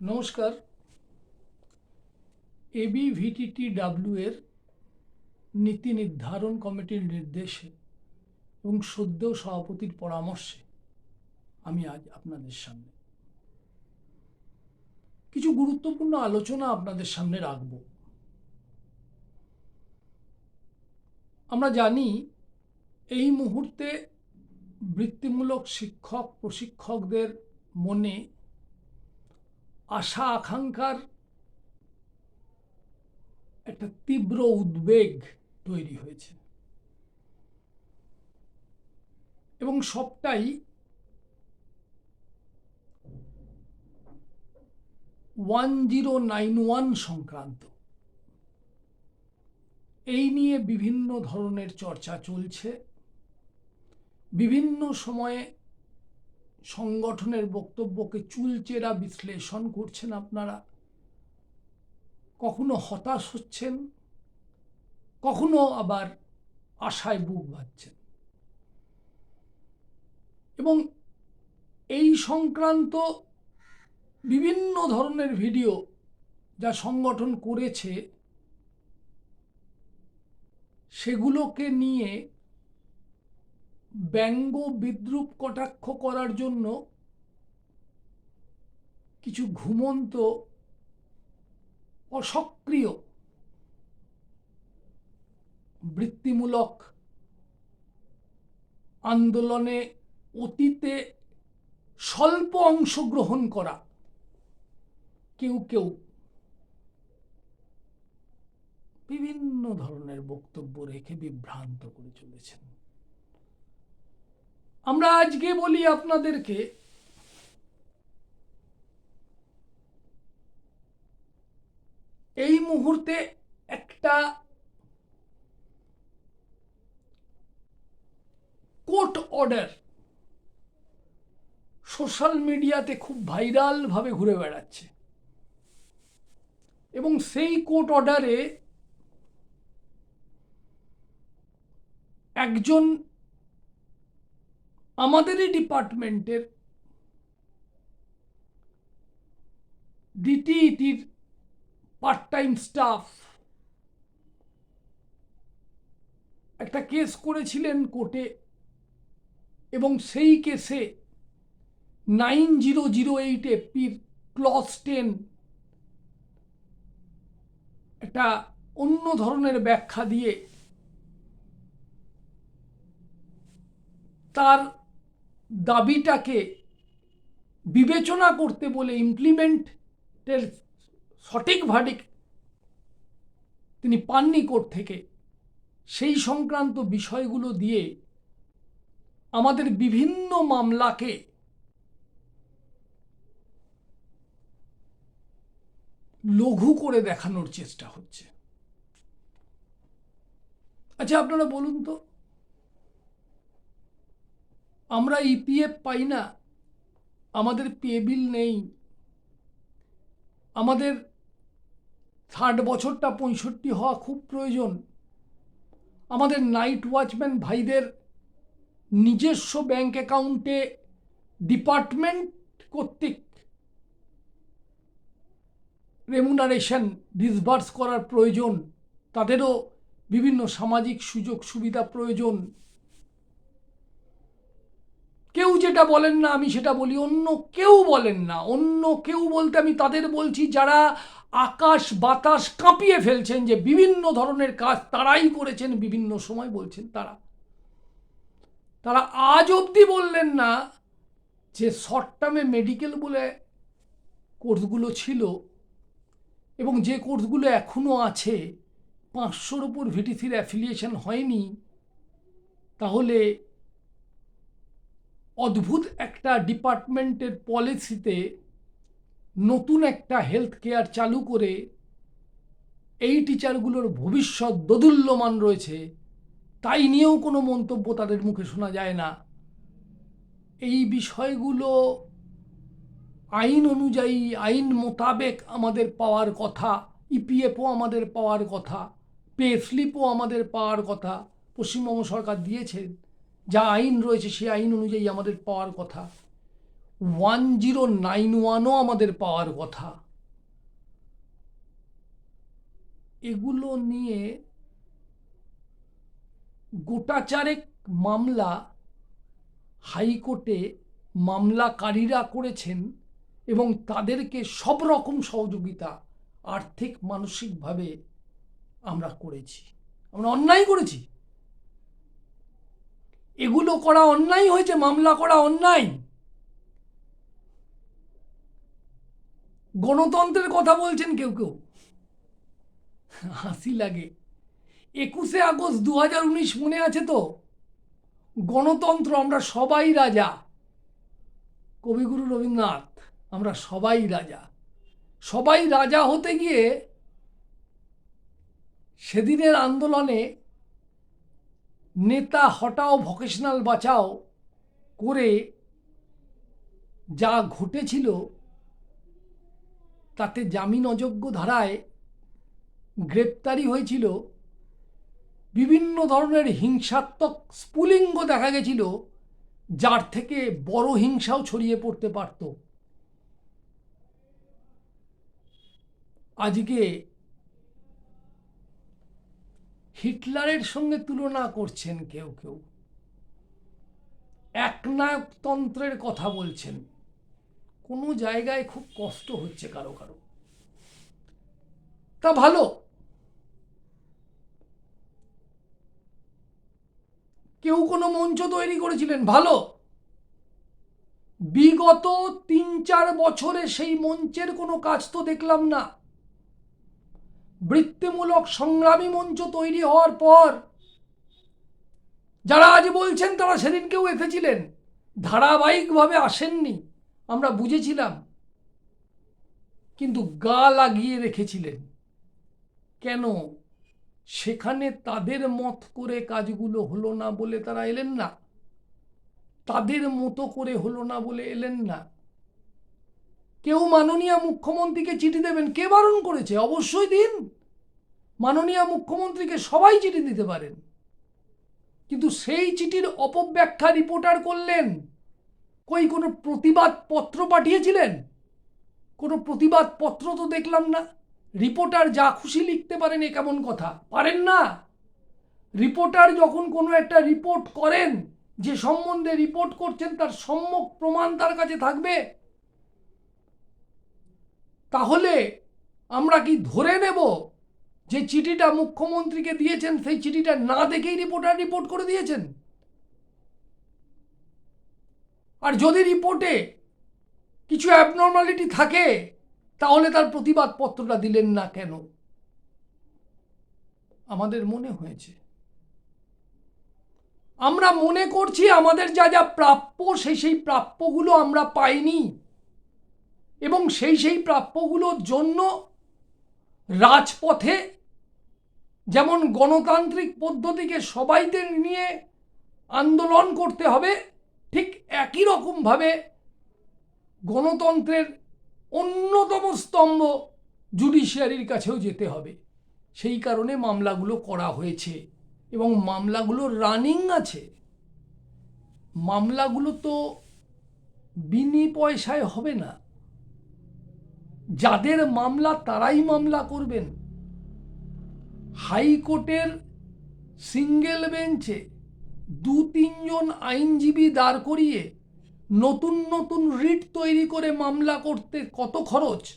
নমস্কার। AB VTT W এর নীতি নির্ধারণ কমিটির নির্দেশে এবং সদ্য সভাপতির পরামর্শে আমি আজ আপনাদের সামনে কিছু গুরুত্বপূর্ণ আলোচনা আপনাদের সামনে রাখব। আমরা জানি এই মুহূর্তে বৃত্তিমূলক শিক্ষক, প্রশিক্ষকদের মনে আশা আকাঙ্ক্ষার একটা তীব্র উদ্বেগ তৈরি হয়েছে। এবং সবটাই ওয়ান জিরো নাইন ওয়ান সংক্রান্ত। এই নিয়ে বিভিন্ন ধরনের চর্চা চলছে। বিভিন্ন সময়ে সংগঠনের বক্তব্যকে চুলচেরা বিশ্লেষণ করছেন আপনারা। কখনো হতাশ হচ্ছেন, কখনো আবার আশায় বুক বাঁধছেন। এবং এই সংক্রান্ত বিভিন্ন ধরনের ভিডিও যা সংগঠন করেছে, সেগুলোকে নিয়ে ব্যঙ্গ বিদ্রুপ কটাক্ষ করার জন্য কিছু ঘুমন্ত, অসক্রিয়, বৃত্তিমূলক আন্দোলনে অতীতে স্বল্প অংশগ্রহণ করা। কেউ কেউ বিভিন্ন ধরনের বক্তব্য রেখে বিভ্রান্ত করে চলেছেন। আমরা আজকে বলি আপনাদেরকে এই মুহূর্তে একটা কোর্ট অর্ডার সোশ্যাল মিডিয়াতে খুব ভাইরাল ভাবে ঘুরে বেড়াচ্ছে। এবং সেই কোর্ট অর্ডারে একজন আমাদেরই ডিপার্টমেন্টের ডিটিইটির পার্ট টাইম স্টাফ একটা কেস করেছিলেন কোর্টে এবং সেই কেসে নাইন জিরো জিরো এইট এপির ক্লস টেন একটা অন্য ধরনের ব্যাখ্যা দিয়ে তার দাবিটাকে বিবেচনা করতে বলে ইমপ্লিমেন্টের সঠিক ভার্ডিক তিনি পাননি কোর্ট থেকে, সেই সংক্রান্ত বিষয়গুলো দিয়ে আমাদের বিভিন্ন মামলাকে লঘু করে দেখানোর চেষ্টা হচ্ছে। আচ্ছা আপনারা বলুন তো। আমরা ইপিএফ পাই না, আমাদের পে বিল নেই। আমাদের ষাট বছরটা পঁয়ষট্টি হওয়া খুব প্রয়োজন। আমাদের নাইট ওয়াচম্যান ভাইদের নিজস্ব ব্যাংক অ্যাকাউন্টে ডিপার্টমেন্ট কর্তৃক রেমুনারেশন ডিসবার্স করার প্রয়োজন। তাদেরও বিভিন্ন সামাজিক সুযোগ সুবিধা প্রয়োজন। যেটা বলেন না, আমি সেটা বলি। অন্য কেউ বলেন না। অন্য কেউ বলতে আমি তাদের বলছি, যারা আকাশ বাতাস কাঁপিয়ে ফেলছেন যে বিভিন্ন ধরনের কাজ তারাই করেছেন, বিভিন্ন সময় বলছেন তারা। তারা আজ অবধি বললেন না যে শর্ট টার্মে মেডিকেল বলে কোর্সগুলো ছিল এবং যে কোর্সগুলো এখনও আছে, পাঁচশোর ওপর ভিটিসির অ্যাফিলিয়েশন হয়নি, তাহলে অদ্ভুত একটা ডিপার্টমেন্টের পলিসিতে নতুন একটা হেলথ কেয়ার চালু করে এই টিচারগুলোর ভবিষ্যৎ দোদুল্যমান রয়েছে, তাই নিয়েও কোনো মন্তব্য তাদের মুখে শোনা যায় না। এই বিষয়গুলো আইন অনুযায়ী, আইন মোতাবেক আমাদের পাওয়ার কথা ইপিএফও আমাদের পাওয়ার কথা পে স্লিপও আমাদের পাওয়ার কথা পশ্চিমবঙ্গ সরকার দিয়েছেন। যা আইন রয়েছে, সেই আইন অনুযায়ী আমাদের পাওয়ার কথা। ওয়ান জিরো নাইন ওয়ানও আমাদের পাওয়ার কথা। এগুলো নিয়ে গোটা চারেক মামলা, হাইকোর্টে মামলাকারীরা করেছেন এবং তাদেরকে সব রকম সহযোগিতা, আর্থিক, মানসিকভাবে আমরা করেছি। আমরা অন্যায় করেছি। এগুলো করা অন্যায় হয়েছে, মামলা করা অন্যায়। গণতন্ত্রের কথা বলছেন কেউ কেউ। হাসি লাগে। একুশে আগস্ট দু হাজার উনিশ মনে আছে তো? গণতন্ত্র, আমরা সবাই রাজা। কবিগুরু রবীন্দ্রনাথ, আমরা সবাই রাজা। সবাই রাজা হতে গিয়ে সেদিনের আন্দোলনে নেতা হটাও ভকেশনাল বাঁচাও করে যা ঘটেছিল তাতে জামিন অযোগ্য ধারায় গ্রেপ্তারি হয়েছিল। বিভিন্ন ধরনের হিংসাত্মক স্পুলিঙ্গ দেখা গেছিল, যার থেকে বড় হিংসাও ছড়িয়ে পড়তে পারত। আজকে হিটলারের সঙ্গে তুলনা করছেন কেউ কেউ। একনায়কতন্ত্রের কথা বলছেন। কোনো জায়গায় খুব কষ্ট হচ্ছে কারও কারও। তা ভালো। কেউ কোনো মঞ্চ তৈরি করেছিলেন, ভালো। বিগত তিন চার বছরে সেই মঞ্চের কোনো কাজ তো দেখলাম না। বৃত্তিমূলক সংগ্রামী মঞ্চ তৈরি হওয়ার পর যারা আজ বলছেন তারা সেদিন কেউ এসেছিলেন ধারাবাহিকভাবে আসেননি, আমরা বুঝেছিলাম। কিন্তু গা লাগিয়ে রেখেছিলেন। কেন? সেখানে তাদের মত করে কাজগুলো হলো না বলে তারা এলেন না? তাদের মতো করে হলো না বলে এলেন না? কেউ মাননীয় মুখ্যমন্ত্রীকে চিঠি দেবেন, কে বারণ করেছে? অবশ্যই দিন। মাননীয় মুখ্যমন্ত্রীকে সবাই চিঠি দিতে পারেন। কিন্তু সেই চিঠির অপব্যাখ্যা রিপোর্টার করলেন। কই, কোনো প্রতিবাদ পত্র পাঠিয়েছিলেন? কোনো প্রতিবাদ পত্র তো দেখলাম না। রিপোর্টার যা খুশি লিখতে পারেন এ কেমন কথা? পারেন না। রিপোর্টার যখন কোনো একটা রিপোর্ট করেন, যে সম্বন্ধে রিপোর্ট করছেন, তার সম্যক প্রমাণ তার কাছে থাকবে। তাহলে আমরা কি ধরে নেব যে চিঠিটা মুখ্যমন্ত্রীকে দিয়েছেন, সেই চিঠিটা না দেখেই রিপোর্টার রিপোর্ট করে দিয়েছেন? আর যদি রিপোর্টে কিছু অ্যাবনর্মালিটি থাকে, তাহলে তার প্রতিবাদ পত্রটা দিলেন না কেন? আমাদের মনে হয়েছে। আমরা মনে করছি আমাদের যা যা প্রাপ্য, সেই সেই প্রাপ্যগুলো আমরা পাইনি। এবং সেই সেই প্রাপ্যগুলোর জন্য রাজপথে যেমন গণতান্ত্রিক পদ্ধতিকে সবাইকে নিয়ে আন্দোলন করতে হবে, ঠিক একই রকমভাবে গণতন্ত্রের অন্যতম স্তম্ভ জুডিশিয়ারির কাছেও যেতে হবে। সেই কারণে মামলাগুলো করা হয়েছে এবং মামলাগুলো রানিং আছে। মামলাগুলো তো বিনি পয়সায় হবে না। যাদের মামলা তারাই মামলা করবেন। হাইকোর্টের সিঙ্গেল বেঞ্চে দু তিনজন আইনজীবী দাঁড় করিয়ে নতুন নতুন রিট তৈরি করে মামলা করতে কত খরচ?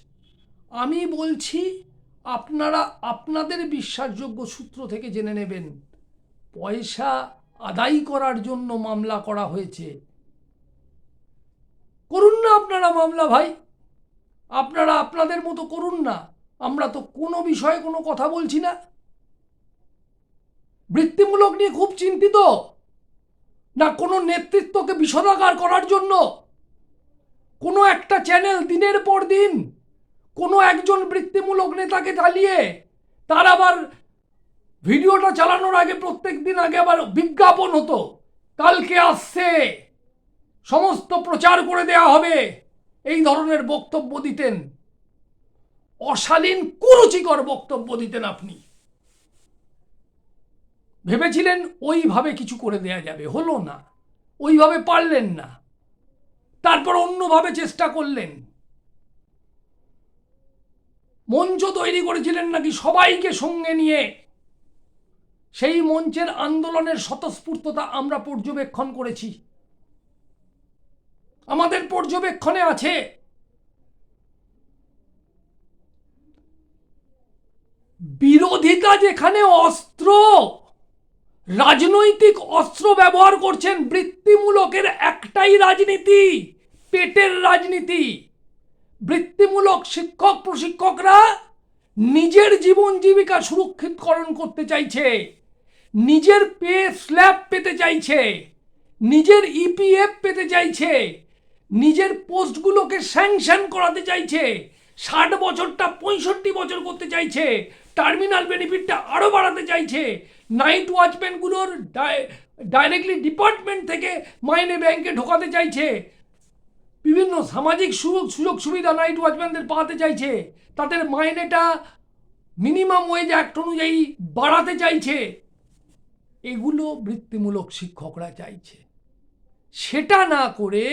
আমি বলছি, আপনারা আপনাদের বিশ্বাসযোগ্য সূত্র থেকে জেনে নেবেন। পয়সা আদায় করার জন্য মামলা করা হয়েছে। করুন না আপনারা মামলা ভাই। আপনারা আপনাদের মতো করুন না। আমরা তো কোনো বিষয়ে কোনো কথা বলছি না। বৃত্তিমূলক নিয়ে খুব চিন্তিত। না কোনো নেতৃত্বকে বিষদাগার করার জন্য। কোনো একটা চ্যানেল দিনের পর দিন কোনো একজন বৃত্তিমূলক নেতাকে চালিয়ে তার আবার ভিডিওটা চালানোর আগে প্রত্যেক দিন আগে আবার বিজ্ঞাপন হতো। কালকে আসছে। সমস্ত প্রচার করে দেয়া হবে। এই ধরনের বক্তব্য দিতেন। অশালীন, কুরুচিকর বক্তব্য দিতেন আপনি। ভেবেছিলেন ওইভাবে কিছু করে দেয়া যাবে। হলো না। ওইভাবে পারলেন না। তারপর অন্যভাবে চেষ্টা করলেন। মঞ্চ তৈরি করেছিলেন নাকি সবাইকে সঙ্গে নিয়ে? সেই মঞ্চের আন্দোলনের স্বতঃস্ফূর্ততা আমরা পর্যবেক্ষণ করেছি। আমাদের পর্যবেক্ষণে আছে। বিরোধিতা যেখানে অস্ত্র, রাজনৈতিক অস্ত্র ব্যবহার করছেন বৃত্তিমূলকের একটাই রাজনীতি, পেটের রাজনীতি। বৃত্তিমূলক শিক্ষক, প্রশিক্ষকরা নিজের জীবন জীবিকা সুরক্ষিতকরণ করতে চাইছে, নিজের পে স্ল্যাব পেতে চাইছে, নিজের ইপিএফ পেতে চাইছে নিজের পোস্টগুলোকে স্যাংশন করাতে চাইছে। ষাট বছরটা পঁয়ষট্টি বছর করতে চাইছে। টার্মিনাল বেনিফিটটা আরও বাড়াতে চাইছে। নাইট ওয়াচম্যানগুলোর ডাইরেক্টলি ডিপার্টমেন্ট থেকে মাইনে ব্যাংকে ঢোকাতে চাইছে। বিভিন্ন সামাজিক সুযোগ সুযোগ সুবিধা নাইট ওয়াচম্যানদের পাওয়াতে চাইছে। তাদের মাইনেটা মিনিমাম ওয়েজ অ্যাক্ট অনুযায়ী বাড়াতে চাইছে। এগুলো বৃত্তিমূলক শিক্ষকরা চাইছে। সেটা না করে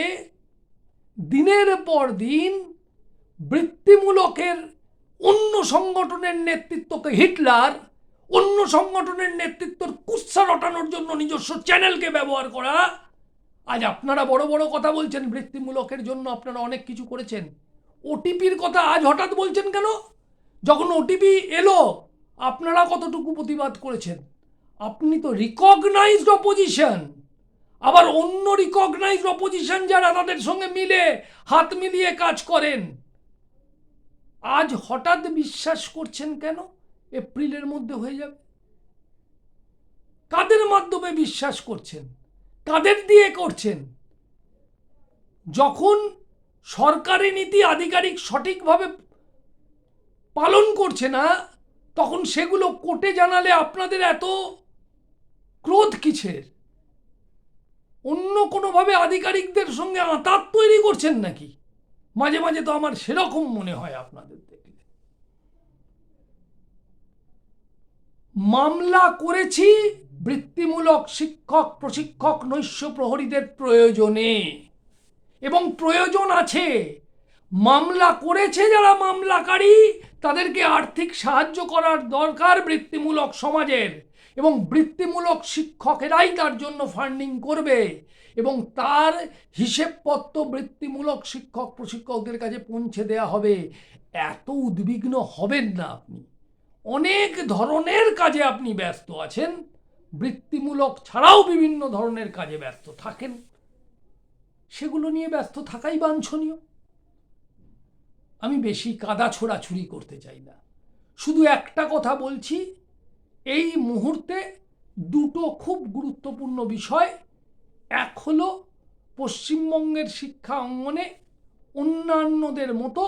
দিনের পর দিন বৃত্তিমূলকের অন্য সংগঠনের নেতৃত্বকে হিটলার, অন্য সংগঠনের নেতৃত্বর কুৎসা রটানোর জন্য নিজস্ব চ্যানেলকে ব্যবহার করা। আজ আপনারা বড় বড় কথা বলছেন বৃত্তিমূলকের জন্য, আপনারা অনেক কিছু করেছেন। ওটিপির কথা আজ হঠাৎ বলছেন কেন? যখন ওটিপি এলো, আপনারা কতটুকু প্রতিবাদ করেছেন? আপনি তো রিকগনাইজড অপোজিশন আবার অন্য রিকগনাইজড অপোজিশন যারা তাদের সঙ্গে মিলে হাত মিলিয়ে কাজ করেন। আজ হঠাৎ বিশ্বাস করছেন কেন? এপ্রিলের মধ্যে হয়ে যাবে। কাদের মাধ্যমে বিশ্বাস করছেন? কাদের দিয়ে করছেন? যখন সরকারি নীতি আধিকারিক সঠিকভাবে পালন করছে না, তখন সেগুলো কোর্টে জানালে আপনাদের এত ক্রোধ কিসের? অন্য কোনোভাবে আধিকারিকদের সঙ্গে আঁতাত তৈরি করছেন নাকি? মাঝে মাঝে তো আমার সেরকম মনে হয় আপনাদের দেখলে। মামলা করেছি বৃত্তিমূলক শিক্ষক, প্রশিক্ষক, নৈশ প্রহরীদের প্রয়োজনে। এবং প্রয়োজন আছে, মামলা করেছে যারা মামলাকারী, তাদেরকে আর্থিক সাহায্য করার দরকার বৃত্তিমূলক সমাজের। এবং বৃত্তিমূলক শিক্ষকেরাই তার জন্য ফান্ডিং করবে এবং তার হিসেবপত্র বৃত্তিমূলক শিক্ষক প্রশিক্ষকদের কাছে পৌঁছে দেয়া হবে। এত উদ্বিগ্ন হবেন না আপনি। অনেক ধরনের কাজে আপনি ব্যস্ত আছেন। বৃত্তিমূলক ছাড়াও বিভিন্ন ধরনের কাজে ব্যস্ত থাকেন। সেগুলো নিয়ে ব্যস্ত থাকাই বাঞ্ছনীয়। আমি বেশি কাদা ছোড়াছুড়ি করতে চাই না। শুধু একটা কথা বলছি এই মুহূর্তে দুটো খুব গুরুত্বপূর্ণ বিষয়। এক হলো পশ্চিমবঙ্গের শিক্ষা অঙ্গনে অন্যান্যদের মতো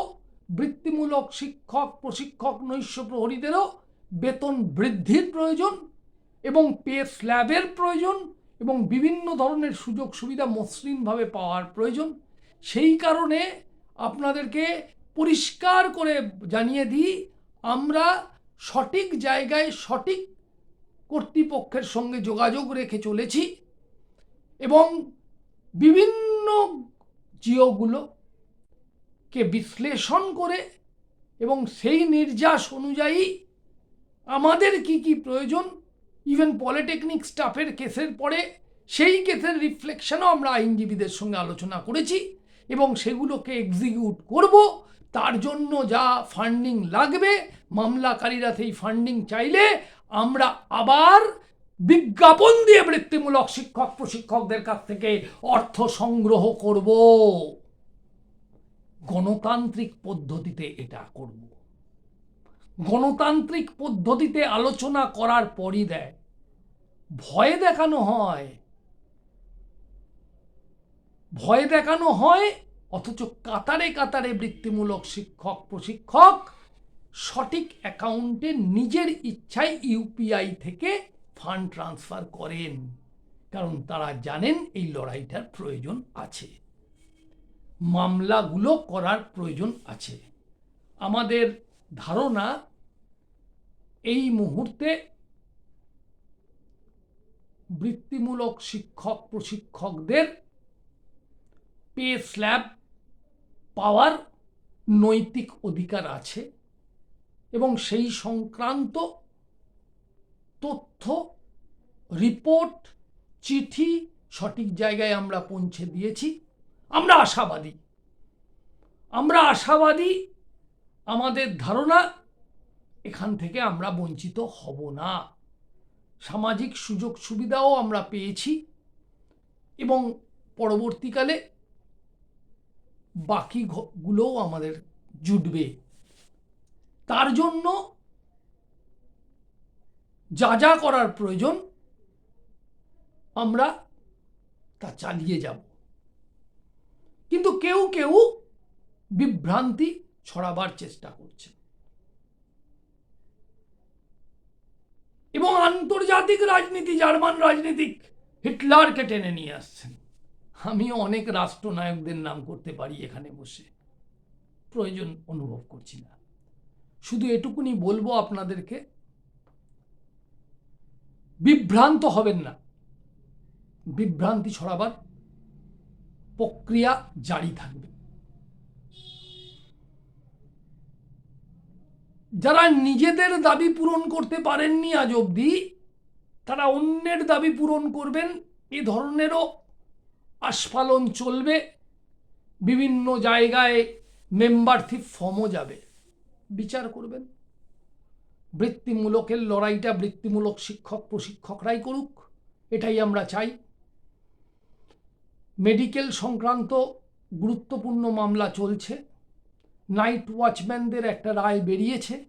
বৃত্তিমূলক শিক্ষক, প্রশিক্ষক, নৈশ প্রহরীদেরও বেতন বৃদ্ধির প্রয়োজন এবং পে স্ল্যাবের প্রয়োজন এবং বিভিন্ন ধরনের সুযোগ সুবিধা মসৃণভাবে পাওয়ার প্রয়োজন। সেই কারণে আপনাদেরকে পরিষ্কার করে জানিয়ে দিই, আমরা সঠিক জায়গায় সঠিক কর্তৃপক্ষের সঙ্গে যোগাযোগ রেখে চলেছি এবং বিভিন্ন জিওগুলোকে বিশ্লেষণ করে এবং সেই নির্যাস অনুযায়ী আমাদের কি কি প্রয়োজন? ইভেন পলিটেকনিক স্টাফের কেসের পরে সেই কেসের রিফ্লেকশনও আমরা আইনজীবীদের সঙ্গে আলোচনা করেছি এবং সেগুলোকে এক্সিকিউট করব। তার জন্য যা ফান্ডিং লাগবে মামলাকারীরা সেই ফান্ডিং চাইলে আমরা আবার বিজ্ঞাপন দিয়ে বৃত্তিমূলক শিক্ষক প্রশিক্ষকদের কাছ থেকে অর্থ সংগ্রহ করব। গণতান্ত্রিক পদ্ধতিতে এটা করব। গণতান্ত্রিক পদ্ধতিতে আলোচনা করার পরই দেয়। ভয় দেখানো হয়। ভয় দেখানো হয়, অথচ কাতারে কাতারে বৃত্তিমূলক শিক্ষক প্রশিক্ষক সঠিক অ্যাকাউন্টে নিজের ইচ্ছায় ইউপিআই থেকে ফান্ড ট্রান্সফার করেন। কারণ তারা জানেন এই লড়াইটার প্রয়োজন আছে। মামলাগুলো করার প্রয়োজন আছে। আমাদের ধারণা এই মুহূর্তে বৃত্তিমূলক শিক্ষক, প্রশিক্ষকদের পে স্ল্যাব পাওয়ার নৈতিক অধিকার আছে। এবং সেই সংক্রান্ত তথ্য রিপোর্ট চিঠি সঠিক জায়গায় আমরা পৌঁছে দিয়েছি। আমরা আশাবাদী। আমরা আশাবাদী, আমাদের ধারণা, এখান থেকে আমরা বঞ্চিত হব না। সামাজিক সুযোগ সুবিধাও আমরা পেয়েছি এবং পরবর্তীকালে বাকি ঘ- আমাদের জুটবে। তার জন্য যা যা করার প্রয়োজন, আমরা তা চালিয়ে যাব। কিন্তু কেউ কেউ বিভ্রান্তি ছড়াবার চেষ্টা করছে। এবং আন্তর্জাতিক রাজনীতি, জার্মান রাজনীতিক হিটলারকে টেনে নিয়ে আসছেন। আমিও অনেক রাষ্ট্রনায়কদের নাম করতে পারি এখানে বসে। প্রয়োজন অনুভব করছি না। শুধু এটুকুনি বলব আপনাদেরকে, বিভ্রান্ত হবেন না। বিভ্রান্তি ছড়াবার প্রক্রিয়া জারি থাকবে। যারা নিজেদের দাবি পূরণ করতে পারেননি আজ অবধি, তারা অন্যের দাবি পূরণ করবেন, এ ধরনেরও আস্ফালন চলবে। বিভিন্ন জায়গায় মেম্বারশিপ ফর্মও যাবে। বিচার করবেন। বৃত্তিমূলকের লড়াইটা বৃত্তিমূলক শিক্ষক, প্রশিক্ষকরাই করুক, এটাই আমরা চাই। মেডিকেল সংক্রান্ত গুরুত্বপূর্ণ মামলা চলছে। নাইট ওয়াচম্যানদের একটা রায় বেরিয়েছে।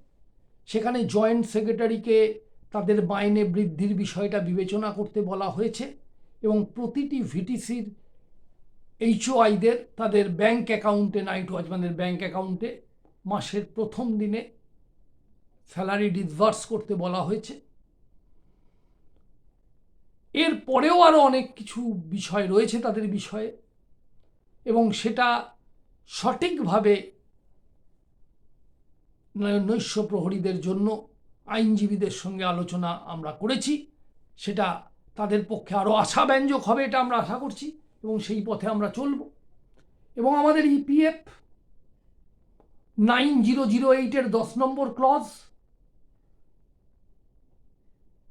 সেখানে জয়েন্ট সেক্রেটারিকে তাদের মাইনে বৃদ্ধির বিষয়টা বিবেচনা করতে বলা হয়েছে এবং প্রতিটি ভিটিসির এইচওআইদের তাদের ব্যাংক অ্যাকাউন্টে, নাইট ওয়াচম্যানদের ব্যাংক অ্যাকাউন্টে মাসের প্রথম দিনে স্যালারি ডিসভার্স করতে বলা হয়েছে। এর পরেও আরও অনেক কিছু বিষয় রয়েছে তাদের বিষয়ে এবং সেটা সঠিকভাবে নৈশ প্রহরীদের জন্য আইনজীবীদের সঙ্গে আলোচনা আমরা করেছি। সেটা তাদের পক্ষে আরও আশাব্যঞ্জক হবে এটা আমরা আশা করছি এবং সেই পথে আমরা চলব। এবং আমাদের E EPF nine zero zero এইটের দশ নম্বর ক্লজ,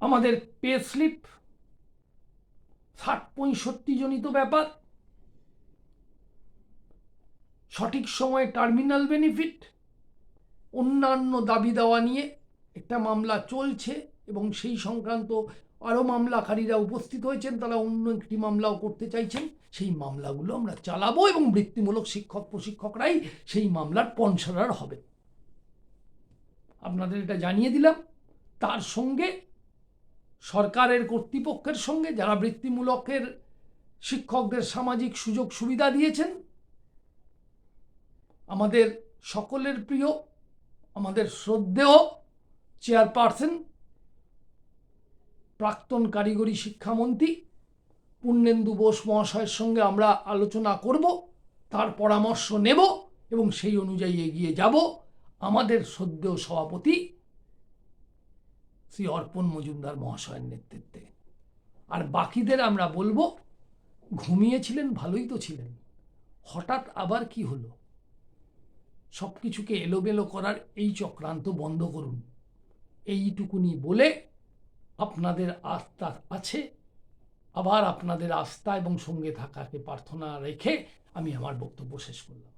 আমাদের পে স্লিপ, ষাট পঁয়ষট্টি জনিত ব্যাপার, সঠিক সময়ে টার্মিনাল বেনিফিট, অন্যান্য দাবি দেওয়া নিয়ে একটা মামলা চলছে এবং সেই সংক্রান্ত আরও মামলাকারীরা উপস্থিত হয়েছেন, তারা অন্য একটি মামলাও করতে চাইছেন। সেই মামলাগুলো আমরা চালাবো এবং বৃত্তিমূলক শিক্ষক, প্রশিক্ষকরাই সেই মামলার পনসারার হবে আপনাদের এটা জানিয়ে দিলাম। তার সঙ্গে সরকারের কর্তৃপক্ষের সঙ্গে যারা বৃত্তিমূলকের শিক্ষকদের সামাজিক সুযোগ সুবিধা দিয়েছেন, আমাদের সকলের প্রিয়, আমাদের শ্রদ্ধেয় চেয়ারপারসন, প্রাক্তন কারিগরি শিক্ষামন্ত্রী পূর্ণেন্দু বোস মহাশয়ের সঙ্গে আমরা আলোচনা করব, তার পরামর্শ নেব এবং সেই অনুযায়ী এগিয়ে যাব। আমাদের শ্রদ্ধেয় সভাপতি শ্রী অর্পণ মজুমদার মহাশয়ের নেতৃত্বে। আর বাকিদের আমরা বলব, ঘুমিয়েছিলেন, ভালোই তো ছিলেন। হঠাৎ আবার কি হলো? সব কিছুকে এলোমেলো করার এই চক্রান্ত বন্ধ করুন। এইটুকুনি বলে আপনাদের আস্থা আছে। আবার আপনাদের আস্থা এবং সঙ্গে থাকাকে প্রার্থনা রেখে আমি আমার বক্তব্য শেষ করলাম।